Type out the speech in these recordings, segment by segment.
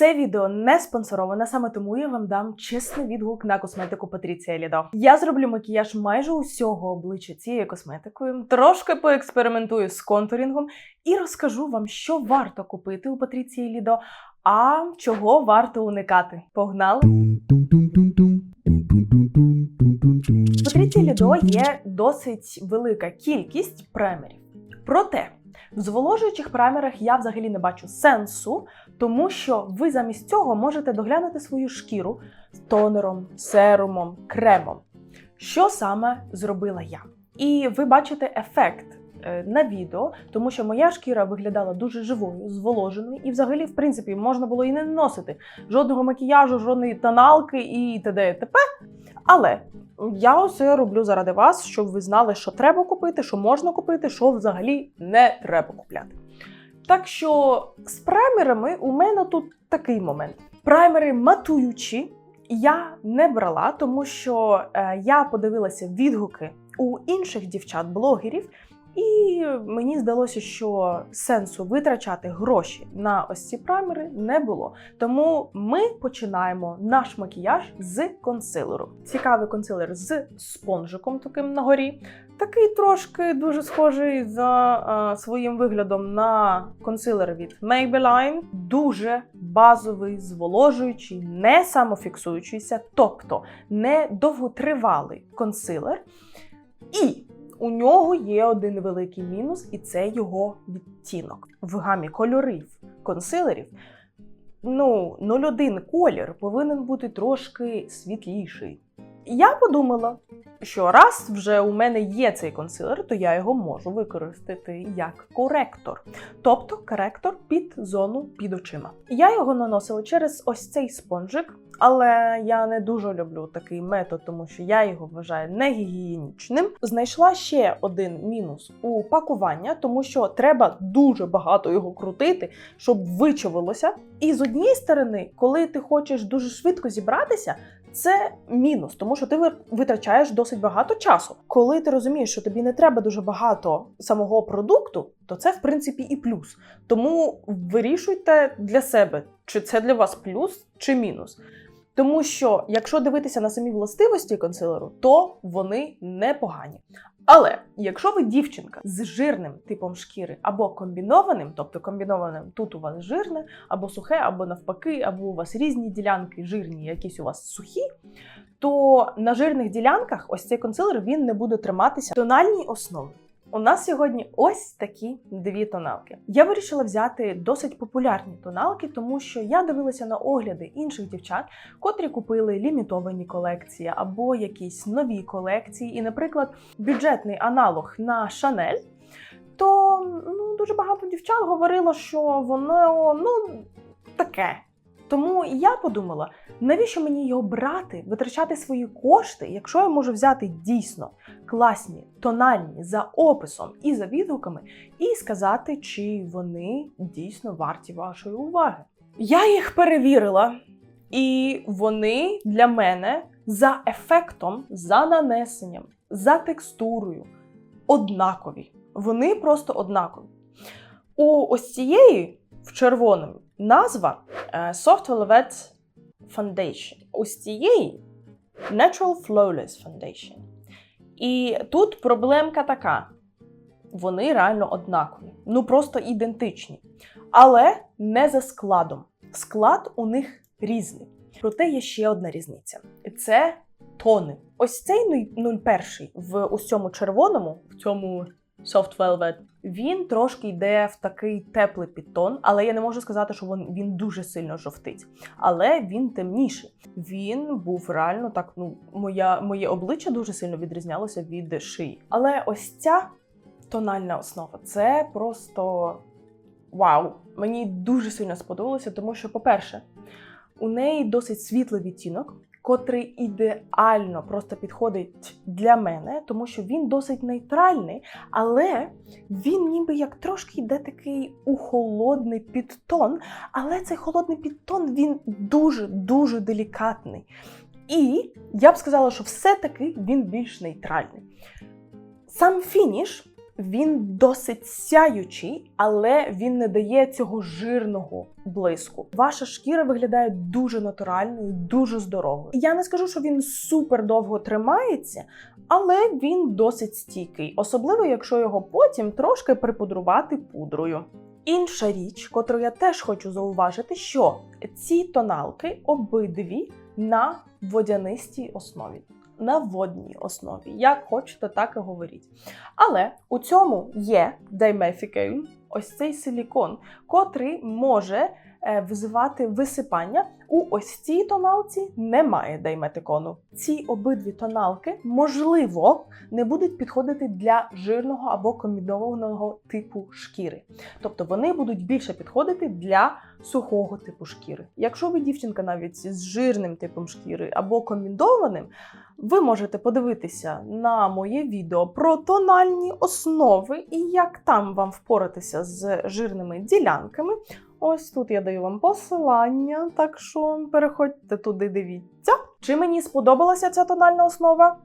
Це відео не спонсороване, саме тому я вам дам чесний відгук на косметику Патріція Лідо. Я зроблю макіяж майже усього обличчя цією косметикою, трошки поекспериментую з контурінгом і розкажу вам, що варто купити у Патріції Лідо, а чого варто уникати. Погнали! В Патріції Лідо є досить велика кількість премерів. Проте в зволожуючих премерах я взагалі не бачу сенсу, тому що ви замість цього можете доглянути свою шкіру тонером, серумом, кремом. Що саме зробила я? І ви бачите ефект е, на відео, тому що моя шкіра виглядала дуже живою, зволоженою, і взагалі, в принципі, можна було і не наносити жодного макіяжу, жодної тоналки і т.д. і т.п. Але я усе роблю заради вас, щоб ви знали, що треба купити, що можна купити, що взагалі не треба купляти. Так що з праймерами у мене тут такий момент. Праймери матуючі я не брала, тому що е, я подивилася відгуки у інших дівчат-блогерів, і мені здалося, що сенсу витрачати гроші на ось ці праймери не було. Тому ми починаємо наш макіяж з консилеру. Цікавий консилер з спонжиком таким на горі. Такий трошки дуже схожий за е, своїм виглядом на консилер від Maybelline. Дуже базовий, зволожуючий, не самофіксуючийся, тобто не довготривалий консилер. І у нього є один великий мінус, і це його відтінок. В гамі кольорів консилерів. Ну, 01 колір повинен бути трошки світліший. Я подумала, що раз вже у мене є цей консилер, то я його можу використати як коректор, тобто коректор під зону під очима. Я його наносила через ось цей спонжик, але я не дуже люблю такий метод, тому що я його вважаю негігієнічним. Знайшла ще один мінус у пакування, тому що треба дуже багато його крутити, щоб вичавилося. І з однієї сторони, коли ти хочеш дуже швидко зібратися, це мінус, тому що ти ви- витрачаєш досить багато часу. Коли ти розумієш, що тобі не треба дуже багато самого продукту, то це в принципі і плюс. Тому вирішуйте для себе, чи це для вас плюс чи мінус. Тому що, якщо дивитися на самі властивості консилеру, то вони непогані. Але якщо ви дівчинка з жирним типом шкіри або комбінованим, тобто комбінованим тут у вас жирне, або сухе, або навпаки, або у вас різні ділянки жирні, якісь у вас сухі, то на жирних ділянках ось цей консилер він не буде триматися в тональній основі. У нас сьогодні ось такі дві тоналки. Я вирішила взяти досить популярні тоналки, тому що я дивилася на огляди інших дівчат, котрі купили лімітовані колекції або якісь нові колекції, і, наприклад, бюджетний аналог на Шанель. То ну, дуже багато дівчат говорило, що воно ну таке. Тому я подумала, навіщо мені його брати, витрачати свої кошти, якщо я можу взяти дійсно класні, тональні за описом і за відгуками, і сказати, чи вони дійсно варті вашої уваги. Я їх перевірила, і вони для мене за ефектом, за нанесенням, за текстурою однакові. Вони просто однакові. У ось цієї в червоному назва е, Soft Velvet Foundation. Ось цієї Natural Flawless Foundation. І тут проблемка така: вони реально однакові, ну просто ідентичні, але не за складом. Склад у них різний. Проте є ще одна різниця: це тони. Ось цей 01 в ось цьому червоному, в цьому Soft Velvet, він трошки йде в такий теплий підтон, але я не можу сказати, що він, він дуже сильно жовтить. Але він темніший. Він був реально так. Ну, моя, моє обличчя дуже сильно відрізнялося від шиї. Але ось ця тональна основа це просто вау! Мені дуже сильно сподобалося, тому що, по-перше, у неї досить світлий відтінок, котрий ідеально просто підходить для мене, тому що він досить нейтральний, але він ніби як трошки йде такий у холодний підтон, але цей холодний підтон він дуже-дуже делікатний. І я б сказала, що все-таки він більш нейтральний. Сам фініш Він досить сяючий, але він не дає цього жирного блиску. Ваша шкіра виглядає дуже натуральною, дуже здоровою. Я не скажу, що він супер довго тримається, але він досить стійкий, особливо якщо його потім трошки припудрувати пудрою. Інша річ, котру я теж хочу зауважити, що ці тоналки обидві на водянистій основі. На водній основі, як хочете, так і говоріть. Але у цьому є даймефікейн, ось цей силікон, котрий може е, визивати висипання. У ось цій тоналці немає дайметикону. Ці обидві тоналки, можливо, не будуть підходити для жирного або комбінованого типу шкіри. Тобто вони будуть більше підходити для сухого типу шкіри. Якщо ви дівчинка навіть з жирним типом шкіри або комбінованим, ви можете подивитися на моє відео про тональні основи і як там вам впоратися з жирними ділянками. Ось тут я даю вам посилання, так що переходьте туди, дивіться. Чи мені сподобалася ця тональна основа?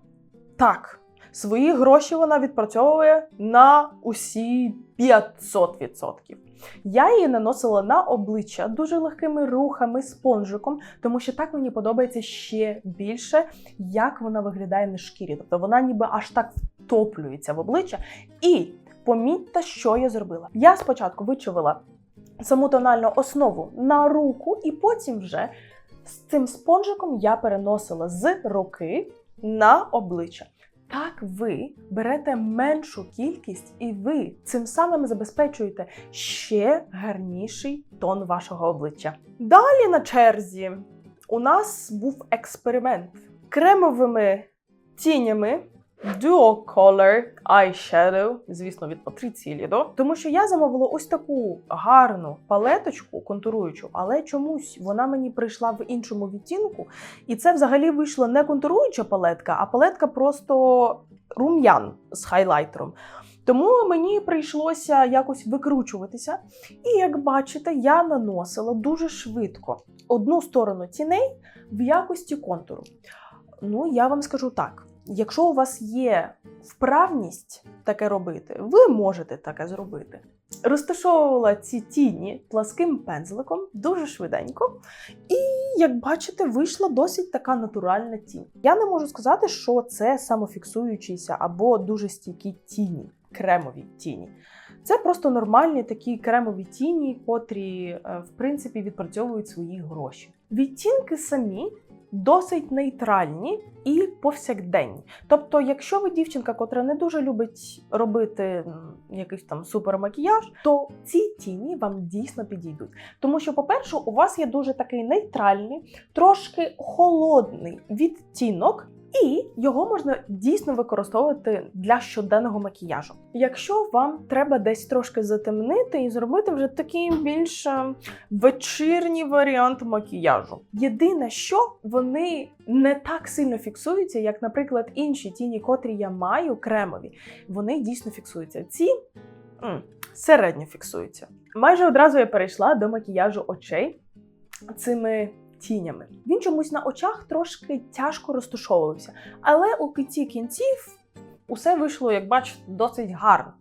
Так. Свої гроші вона відпрацьовує на усі 500%. Я її наносила на обличчя дуже легкими рухами, спонжиком, тому що так мені подобається ще більше, як вона виглядає на шкірі. Тобто вона ніби аж так втоплюється в обличчя. І помітьте, що я зробила. Я спочатку вичавила саму тональну основу на руку, і потім вже з цим спонжиком я переносила з руки на обличчя. Так ви берете меншу кількість, і ви цим самим забезпечуєте ще гарніший тон вашого обличчя. Далі на черзі у нас був експеримент кремовими тінями. Duo Color Eyeshadow, звісно, від Патріції Лідо. Тому що я замовила ось таку гарну палеточку контуруючу, але чомусь вона мені прийшла в іншому відтінку. І це взагалі вийшла не контуруюча палетка, а палетка просто рум'ян з хайлайтером. Тому мені прийшлося якось викручуватися. І як бачите, я наносила дуже швидко одну сторону тіней в якості контуру. Ну, я вам скажу так. Якщо у вас є вправність таке робити, ви можете таке зробити. Розташовувала ці тіні пласким пензликом дуже швиденько, і, як бачите, вийшла досить така натуральна тінь. Я не можу сказати, що це самофіксуючіся або дуже стійкі тіні, кремові тіні. Це просто нормальні такі кремові тіні, котрі, е, в принципі, відпрацьовують свої гроші. Відтінки самі досить нейтральні і повсякденні. Тобто, якщо ви дівчинка, котра не дуже любить робити якийсь там супермакіяж, то ці тіні вам дійсно підійдуть. Тому що, по-перше, у вас є дуже такий нейтральний, трошки холодний відтінок. І його можна дійсно використовувати для щоденного макіяжу. Якщо вам треба десь трошки затемнити і зробити вже такий більш е, вечірній варіант макіяжу. Єдине, що вони не так сильно фіксуються, як, наприклад, інші тіні, котрі я маю, кремові, вони дійсно фіксуються. Ці м, середньо фіксуються. Майже одразу я перейшла до макіяжу очей цими тінями. Він чомусь на очах трошки тяжко розташовувався, але у кінці кінців усе вийшло, як бачите, досить гарно.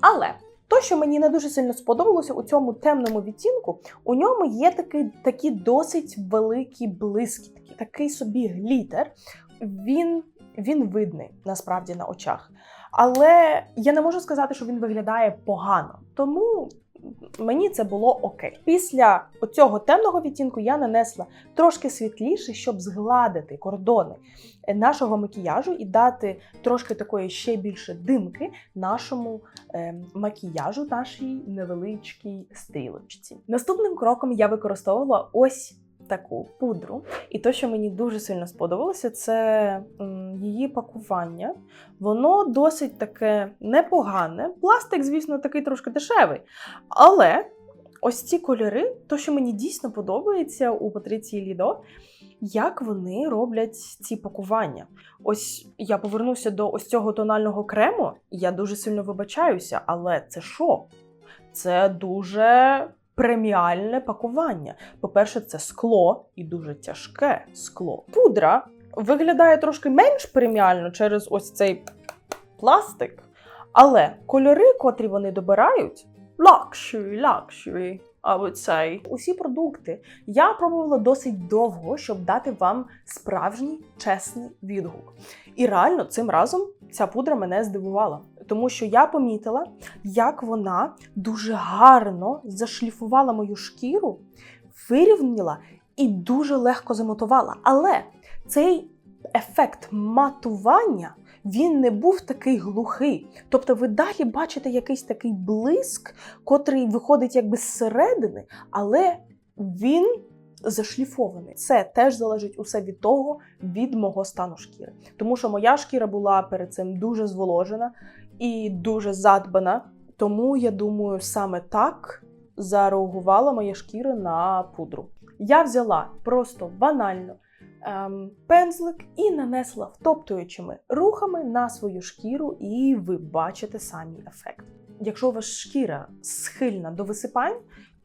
Але то, що мені не дуже сильно сподобалося у цьому темному відтінку, у ньому є такий, такі досить великі блискітки, такий собі глітер. Він, він видний насправді на очах. Але я не можу сказати, що він виглядає погано. Тому мені це було окей. Після цього темного відтінку я нанесла трошки світліше, щоб згладити кордони нашого макіяжу і дати трошки такої ще більше димки нашому е, макіяжу, нашій невеличкій стрілочці. Наступним кроком я використовувала ось. Таку пудру, і те, що мені дуже сильно сподобалося, це її пакування. Воно досить таке непогане. Пластик, звісно, такий трошки дешевий. Але ось ці кольори, то, що мені дійсно подобається у Патриції Лідо, як вони роблять ці пакування. Ось я повернуся до ось цього тонального крему. Я дуже сильно вибачаюся, але це що? Це дуже преміальне пакування. По-перше, це скло і дуже тяжке скло. Пудра виглядає трошки менш преміально через ось цей пластик. Але кольори, котрі вони добирають, luxury, luxury, I would. Усі продукти я пробувала досить довго, щоб дати вам справжній чесний відгук. І реально цим разом ця пудра мене здивувала, тому що я помітила, як вона дуже гарно зашліфувала мою шкіру, вирівняла і дуже легко замотувала. Але цей ефект матування він не був такий глухий. Тобто, ви далі бачите якийсь такий блиск, котрий виходить якби зсередини, але він зашліфований. Це теж залежить усе від того, від мого стану шкіри. Тому що моя шкіра була перед цим дуже зволожена і дуже задбана. Тому я думаю, саме так зареагувала моя шкіра на пудру. Я взяла просто банально ем, пензлик і нанесла втоптуючими рухами на свою шкіру, і ви бачите самі ефект. Якщо ваша шкіра схильна до висипань,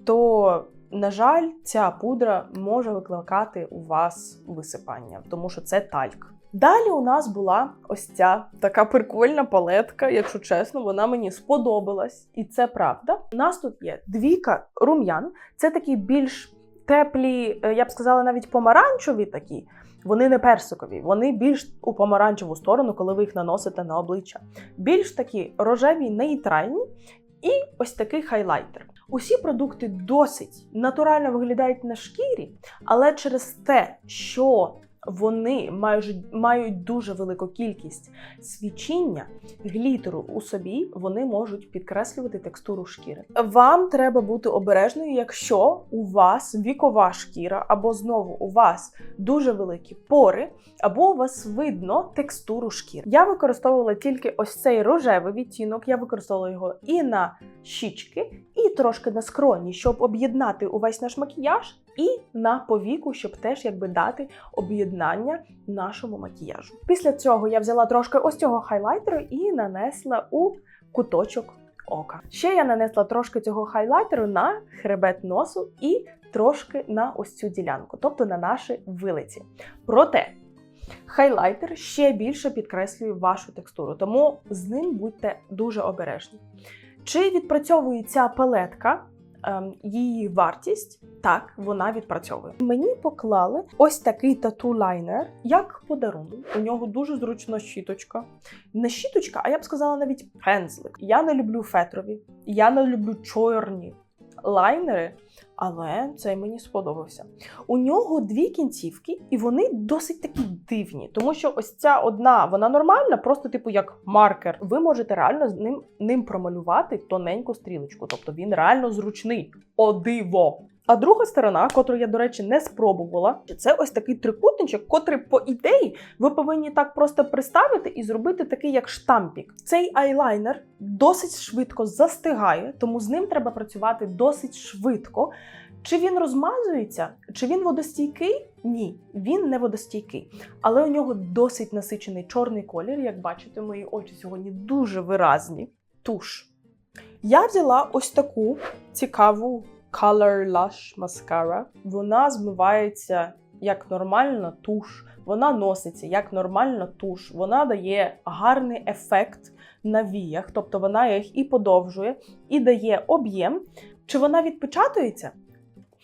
то, на жаль, ця пудра може викликати у вас висипання, тому що це тальк. Далі у нас була ось ця така прикольна палетка, якщо чесно, вона мені сподобалась, і це правда. У нас тут є двійка рум'ян, це такі більш теплі, е, я б сказала, навіть помаранчеві такі. Вони не персикові, вони більш у помаранчеву сторону, коли ви їх наносите на обличчя. Більш такі рожеві, нейтральні, і ось такий хайлайтер. Усі продукти досить натурально виглядають на шкірі, але через те, що вони мають, мають дуже велику кількість свічіння, глітеру у собі, вони можуть підкреслювати текстуру шкіри. Вам треба бути обережною, якщо у вас вікова шкіра, або знову у вас дуже великі пори, або у вас видно текстуру шкіри. Я використовувала тільки ось цей рожевий відтінок, я використовувала його і на щічки, і трошки на скроні, щоб об'єднати увесь наш макіяж, і на повіку, щоб теж якби дати об'єднання нашому макіяжу. Після цього я взяла трошки ось цього хайлайтеру і нанесла у куточок ока. Ще я нанесла трошки цього хайлайтеру на хребет носу і трошки на ось цю ділянку, тобто на наші вилиці. Проте хайлайтер ще більше підкреслює вашу текстуру, тому з ним будьте дуже обережні. Чи відпрацьовує ця палетка? Ем, Її вартість так вона відпрацьовує. Мені поклали ось такий тату-лайнер як подарунок. У нього дуже зручна щіточка. Не щіточка, а я б сказала навіть пензлик. Я не люблю фетрові, я не люблю чорні лайнери, але цей мені сподобався. У нього дві кінцівки, і вони досить такі дивні, тому що ось ця одна, вона нормальна, просто типу як маркер. Ви можете реально з ним, ним промалювати тоненьку стрілочку, тобто він реально зручний. О диво! А друга сторона, котру я, до речі, не спробувала, це ось такий трикутничок, котрий, по ідеї, ви повинні так просто приставити і зробити такий як штампік. Цей айлайнер досить швидко застигає, тому з ним треба працювати досить швидко. Чи він розмазується, чи він водостійкий? Ні, він не водостійкий. Але у нього досить насичений чорний колір. Як бачите, мої очі сьогодні дуже виразні. Туш. Я взяла ось таку цікаву Color Lush Mascara. Вона змивається як нормальна туш, вона носиться як нормальна туш, вона дає гарний ефект на віях, тобто вона їх і подовжує, і дає об'єм. Чи вона відпечатується?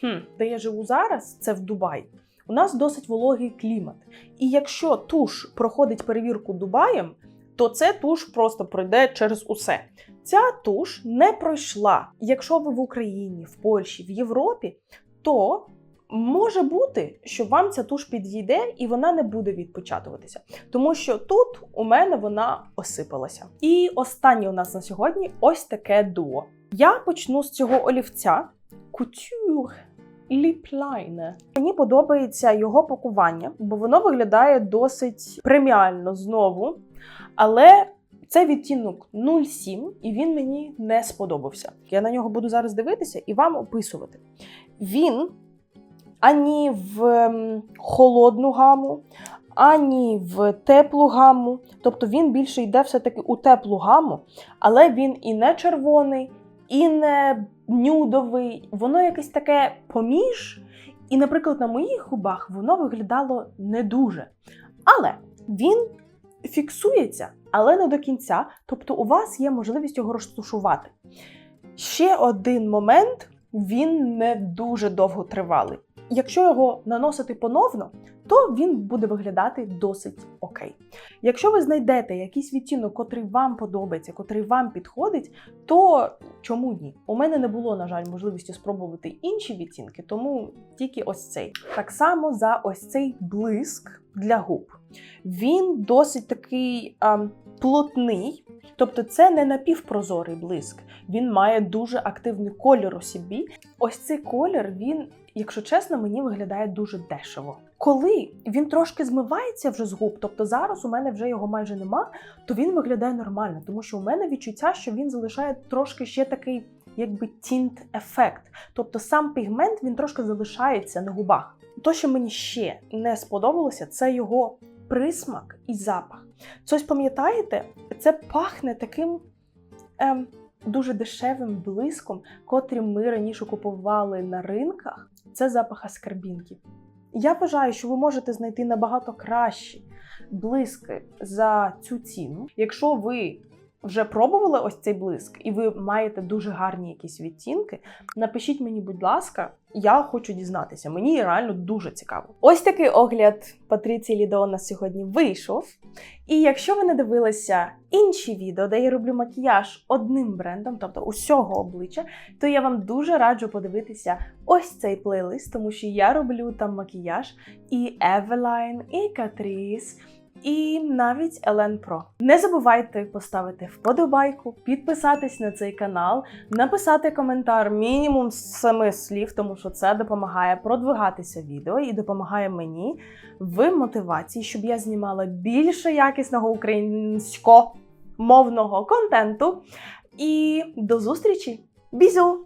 Хм, де я живу зараз, це в Дубаї. У нас досить вологий клімат. І якщо туш проходить перевірку Дубаєм, то це туш просто пройде через усе. Ця туш не пройшла. Якщо ви в Україні, в Польщі, в Європі, то може бути, що вам ця туш підійде і вона не буде відпечатуватися. Тому що тут у мене вона осипалася. І останнє у нас на сьогодні ось таке дуо. Я почну з цього олівця Couture Liner. Мені подобається його пакування, бо воно виглядає досить преміально знову. Але це відтінок 0,7, і він мені не сподобався. Я на нього буду зараз дивитися і вам описувати. Він ані в ем, холодну гаму, ані в теплу гаму. Тобто він більше йде все-таки у теплу гаму, але він і не червоний, і не нюдовий. Воно якесь таке поміж. І, наприклад, на моїх губах воно виглядало не дуже. Але він фіксується але не до кінця, тобто у вас є можливість його розтушувати. Ще один момент він не дуже довго тривалий. Якщо його наносити поновно, то він буде виглядати досить окей. Якщо ви знайдете якийсь відтінок, котрий вам подобається, котрий вам підходить, то чому ні? У мене не було, на жаль, можливості спробувати інші відтінки, тому тільки ось цей. Так само за ось цей блиск для губ. Він досить такий ем, плотний, тобто це не напівпрозорий блиск. Він має дуже активний колір у собі. Ось цей колір, він, якщо чесно, мені виглядає дуже дешево. Коли він трошки змивається вже з губ, тобто зараз у мене вже його майже нема, то він виглядає нормально, тому що у мене відчуття, що він залишає трошки ще такий, якби тінт ефект. Тобто сам пігмент він трошки залишається на губах. То, що мені ще не сподобалося, це його присмак і запах. Щось пам'ятаєте? Це пахне таким ем, дуже дешевим блиском, котрим ми раніше купували на ринках. Це запах аскарбінки. Я вважаю, що ви можете знайти набагато кращі блиски за цю ціну. Якщо ви вже пробували ось цей блиск, і ви маєте дуже гарні якісь відтінки, напишіть мені, будь ласка, я хочу дізнатися. Мені реально дуже цікаво. Ось такий огляд Патріції Лідо у сьогодні вийшов. І якщо ви не дивилися інші відео, де я роблю макіяж одним брендом, тобто усього обличчя, то я вам дуже раджу подивитися ось цей плейлист, тому що я роблю там макіяж і Eveline, і Catrice, і навіть Елен Про. Не забувайте поставити вподобайку, підписатись на цей канал, написати коментар мінімум з семи слів, тому що це допомагає продвигатися відео і допомагає мені в мотивації, щоб я знімала більше якісного українськомовного контенту. І до зустрічі! Бізю!